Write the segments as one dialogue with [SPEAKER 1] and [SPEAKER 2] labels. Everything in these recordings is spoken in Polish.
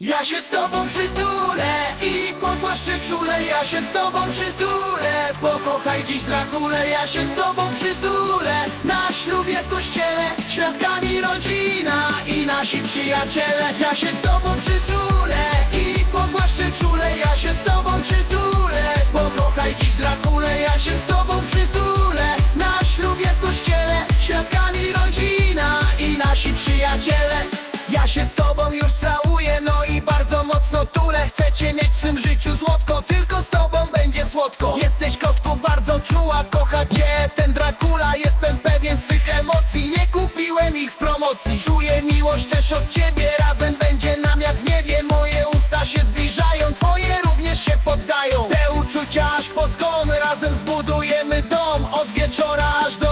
[SPEAKER 1] Ja się z tobą przytulę i popłaszczę czule. Ja się z tobą przytulę Pokochaj dziś Drakulę. Ja się z tobą przytulę Na ślubie w kościele Świadkami rodzina i nasi przyjaciele. Ja się z tobą przytulę i popłaszczę czule. Ja się z tobą przytulę Pokochaj dziś Drakulę. Ja się z tobą przytulę Na ślubie w kościele Świadkami rodzina i nasi przyjaciele. Ja się z tobą już całuję, słodko Jesteś kotku bardzo czuła, kocha cię ten Dracula Jestem pewien swych emocji, nie kupiłem ich w promocji. Czuję miłość też od ciebie, razem będzie nam jak w niebie. Moje usta się zbliżają, twoje również się poddają. Te uczucia aż po zgon, razem zbudujemy dom. Od wieczora aż do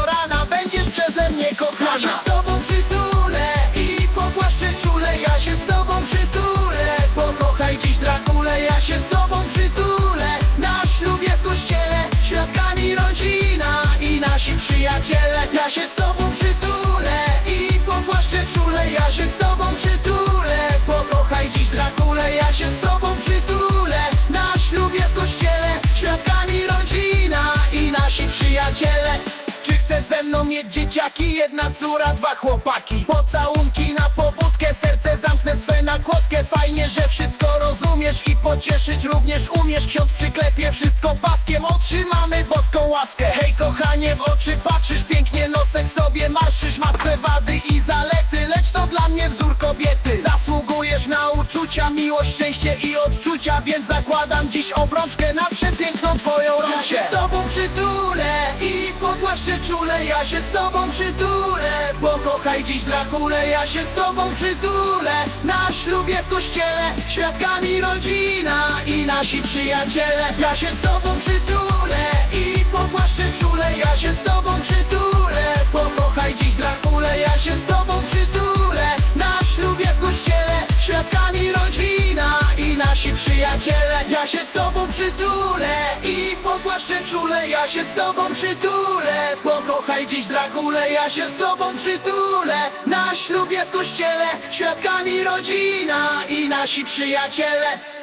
[SPEAKER 1] przyjaciele Ja się z tobą przytulę i popłaszczę czule Ja się z tobą przytulę. Pokochaj dziś Drakulę Ja się z tobą przytulę. Na ślubie w kościele Świadkami rodzina i nasi przyjaciele. Czy chcesz ze mną mieć dzieciaki? Jedna córa, dwa chłopaki. Pocałunki na pobudkę, serce zamknę swe na kłodkę Fajnie, że wszystko rozumiesz i pocieszyć również umiesz. Ksiądz przyklepie wszystko paskiem, otrzymamy boską łaskę. Hej kochanie, w oczy patrzysz, pięknie nosek sobie marszczysz. Matkę wady i zalety, lecz to dla mnie wzór kobiety. Zasługujesz na uczucia, miłość, szczęście i odczucia Więc zakładam dziś obrączkę na przepiękną twoją się z tobą czule Ja się z tobą przytulę, pokochaj dziś Drakulę Ja się z tobą przytulę, na ślubie w kościele Świadkami rodzina i nasi przyjaciele. Ja się z tobą przytulę i pogłaszczę czule Ja się z tobą przytulę, pokochaj dziś Drakulę Ja się z tobą przytulę, na ślubie w kościele Świadkami rodzina i nasi przyjaciele. Ja się z tobą przytulę i pogłaszczę czule Ja się z tobą przytulę, pokochaj dziś Drakulę Ja się z tobą przytulę, na ślubie w kościele Świadkami rodzina i nasi przyjaciele